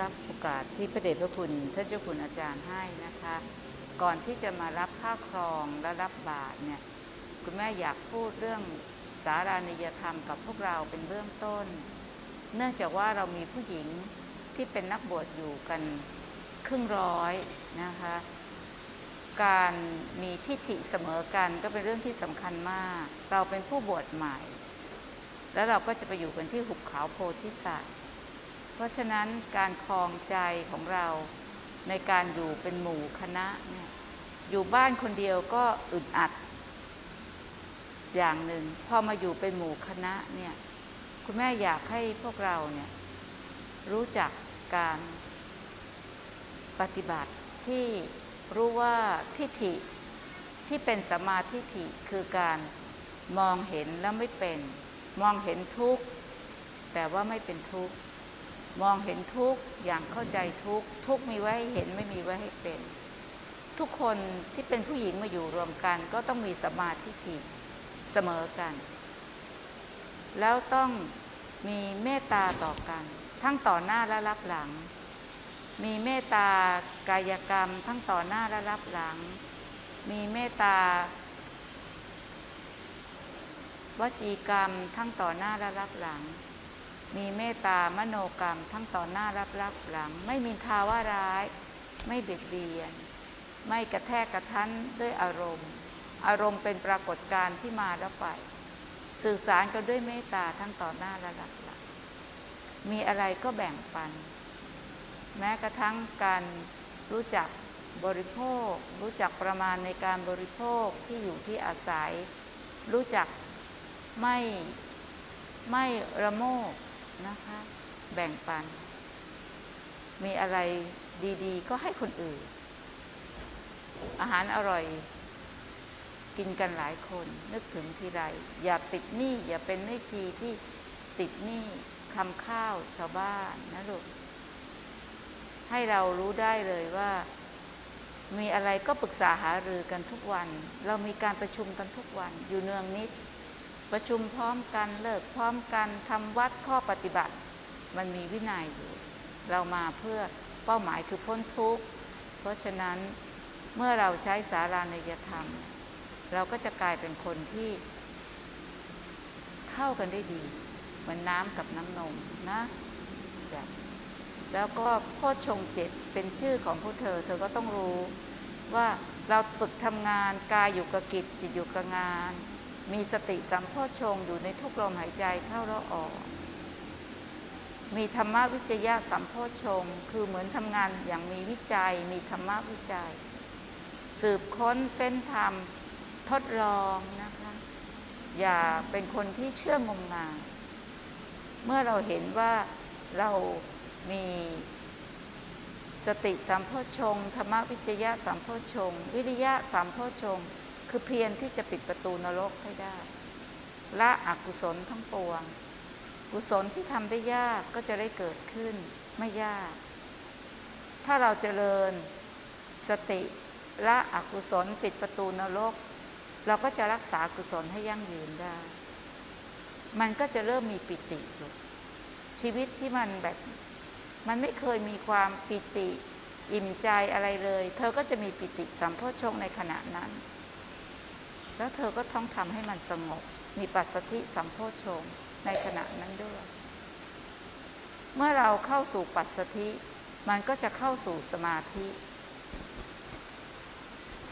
รับโอกาสที่พระเดชพระคุณท่านเจ้าคุณอาจารย์ให้นะคะ ก่อนที่จะมารับค่าครองและรับบาตรเนี่ยคุณแม่อยากพูดเรื่องสารานิยธรรมกับพวกเราเป็นเบื้องต้น เนื่องจากว่าเรามีผู้หญิงที่เป็นนักบวชอยู่กันครึ่งร้อยนะคะ การมีทิฏฐิเสมอกันก็เป็นเรื่องที่สำคัญมาก เราเป็นผู้บวชใหม่ แล้วเราก็จะไปอยู่กันที่หุบเขาโพธิสัตว์ เพราะฉะนั้นการคลองใจของเราในการอยู่เป็นหมู่คณะเนี่ยอยู่บ้านคนเดียวก็อึดอัด อย่างหนึ่งพอมาอยู่เป็นหมู่คณะเนี่ยคุณแม่อยากให้พวกเราเนี่ยรู้จักการปฏิบัติที่รู้ว่าทิฏฐิที่เป็นสมาทิฏฐิคือการมองเห็นแล้วไม่เป็น มองเห็นทุกข์ แต่ว่าไม่เป็นทุกข์ มองเห็นทุกอย่างเข้าใจทุกทุกมีไว้ให้เห็นไม่มีไว้ให้เป็น ทุกคนที่เป็นผู้หญิงมาอยู่รวมกัน ก็ต้องมีสมาทิฏฐิเสมอกัน แล้วต้องมีเมตตาต่อกัน ทั้งต่อหน้าและรับหลัง มีเมตตากายกรรม ทั้งต่อหน้าและรับหลัง มีเมตตาวจีกรรม ทั้งต่อหน้าและรับหลัง มีเมตตามโนกรรมทั้งต่อหน้ารับรับหลัง ไม่มีทาว่าร้าย ไม่เบียดเบียน ไม่กระแทกกระทันด้วยอารมณ์ อารมณ์เป็นปรากฏการณ์ที่มาแล้วไป สื่อสารกันด้วยเมตตาทั้งต่อหน้าและรับหลัง มีอะไรก็แบ่งปัน แม้กระทั่งการรู้จักบริโภค รู้จักประมาณในการบริโภคที่อยู่ที่อาศัย รู้จักไม่ไม่ระโมก นะคะ แบ่งปัน มีอะไรดี ๆ ก็ให้คนอื่น อาหารอร่อย กินกันหลายคน นึกถึงทีไร อย่าติดหนี้อย่าเป็นแม่ชีที่ติดหนี้คำข้าวชาวบ้านนะลูกให้เรารู้ได้เลยว่า มีอะไรก็ปรึกษาหารือกันทุกวัน เรามีการประชุมกันทุกวันอยู่เนืองนิด ประชุมพร้อมกันเลิกพร้อมกันทำวัดข้อปฏิบัติ มันมีวินัยอยู่ เรามาเพื่อเป้าหมายคือพ้นทุกข์ เพราะฉะนั้นเมื่อเราใช้สารานยธรรม เราก็จะกลายเป็นคนที่ เข้ากันได้ดี เหมือนน้ำกับน้ำนมนะจ้ะแล้วก็โพชฌงเจ็ดเป็นชื่อของพวกเธอ เธอก็ต้องรู้ว่าเราฝึกทำงานกายอยู่กับกิจจิตอยู่กับงาน มีสติสัมโพชงอยู่ในทุกลมหายใจเข้าแล้วออก มีธรรมวิจยะสัมโพชงคือเหมือนทำงานอย่างมีวิจัย มีธรรมวิจัย สืบค้นเฟ้นธรรมทดลองนะคะ อย่าเป็นคนที่เชื่องมงายเมื่อเราเห็นว่าเรามีสติสัมโพชงธรรมวิจยะสัมโพชง วิริยะสัมโพชง คือเพียรที่จะปิดประตูนรกให้ได้ ละอกุศลทั้งปวง กุศลที่ทำได้ยากก็จะได้เกิดขึ้นไม่ยาก ถ้าเราเจริญสติละอกุศลปิดประตูนรก เราก็จะรักษากุศลให้ยั่งยืนได้ มันก็จะเริ่มมีปิติลูกชีวิตที่มันแบบ มันไม่เคยมีความปิติ อิ่มใจอะไรเลย เธอก็จะมีปิติสัมโพชฌงในขณะนั้น แล้วเธอก็ต้องทำให้มันสงบ มีปัสสธิสัมโพชฌงในขณะนั้นด้วย เมื่อเราเข้าสู่ปัสสธิมันก็จะเข้าสู่สมาธิ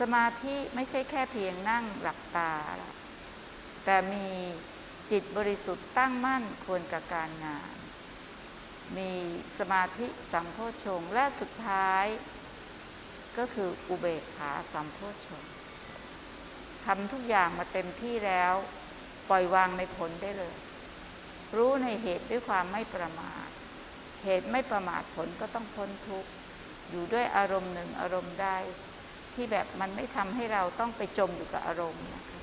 สมาธิไม่ใช่แค่เพียงนั่งหลับตา แต่มีจิตบริสุทธิ์ตั้งมั่นควรกับการงาน มีสมาธิสัมโพชฌงและสุดท้าย ก็คืออุเบกขาสัมโพชฌงค์ ทำทุกอย่างมาเต็มที่แล้ว ปล่อยวางในผลได้เลย รู้ในเหตุด้วยความไม่ประมาท เหตุไม่ประมาทผลก็ต้องพ้นทุกข์อยู่ด้วยอารมณ์หนึ่งอารมณ์ใดที่แบบมันไม่ทำให้เราต้องไปจมอยู่กับอารมณ์นะคะ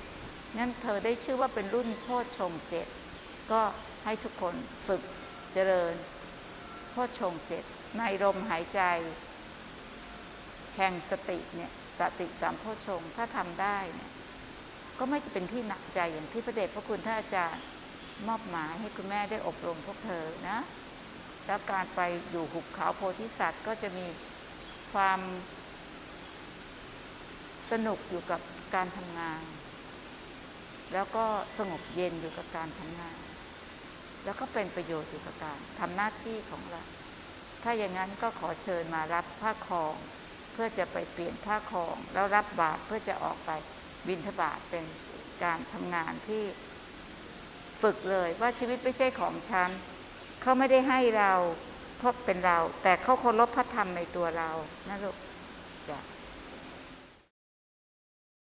นั่นเธอได้ชื่อว่าเป็นรุ่นโพชฌงเจ็ดก็ให้ทุกคนฝึกเจริญโพชฌงเจ็ดในลมหายใจแห่งสติเนี่ยสติสามโพชฌงถ้าทำได้เนี่ย ก็ไม่จะเป็นที่หนักใจอย่างที่พระเดชพระคุณท่านอาจารย์มอบหมายให้คุณแม่ได้อบรมพวกเธอนะแล้วการไปอยู่หุบเขาโพธิสัตว์ก็จะมีความสนุกอยู่กับการทำงาน แล้วก็สงบเย็นอยู่กับการทำงาน แล้วก็เป็นประโยชน์อยู่กับการทำหน้าที่ของเรา ถ้าอย่างนั้นก็ขอเชิญมารับผ้าคอง เพื่อจะไปเปลี่ยนผ้าคอง แล้วรับบาตรเพื่อจะออกไป บินทบาทเป็นการทำงานที่ฝึกเลยว่าชีวิตไม่ใช่ของฉันเขาไม่ได้ให้เราเพราะเป็นเรา แต่เขาเคารพพระธรรมในตัวเรานะลูกจ้ะ